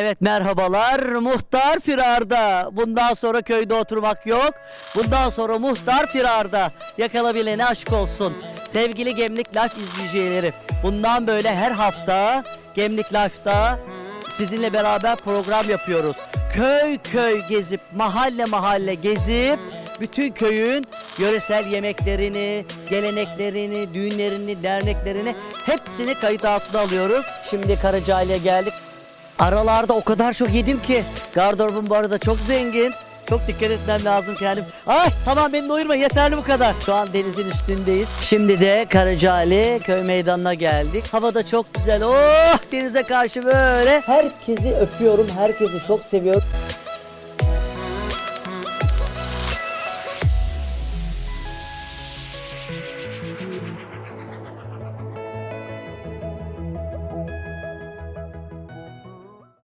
Evet merhabalar. Muhtar firarda. Bundan sonra köyde oturmak yok. Bundan sonra muhtar firarda. Yakalabilene aşk olsun. Sevgili Gemlik Life izleyicileri. Bundan böyle her hafta Gemlik Life'da sizinle beraber program yapıyoruz. Köy köy gezip, mahalle mahalle gezip bütün köyün yöresel yemeklerini, geleneklerini, düğünlerini, derneklerini hepsini kayıt altına alıyoruz. Şimdi Karacaali'ye geldik. Aralarda o kadar çok yedim ki. Gardırobum bu arada çok zengin. Çok dikkat etmem lazım kendim. Ay tamam beni doyurma yeterli bu kadar. Şu an denizin üstündeyiz. Şimdi de Karacali köy meydanına geldik. Hava da çok güzel. Oh denize karşı böyle. Herkesi öpüyorum. Herkesi çok seviyorum.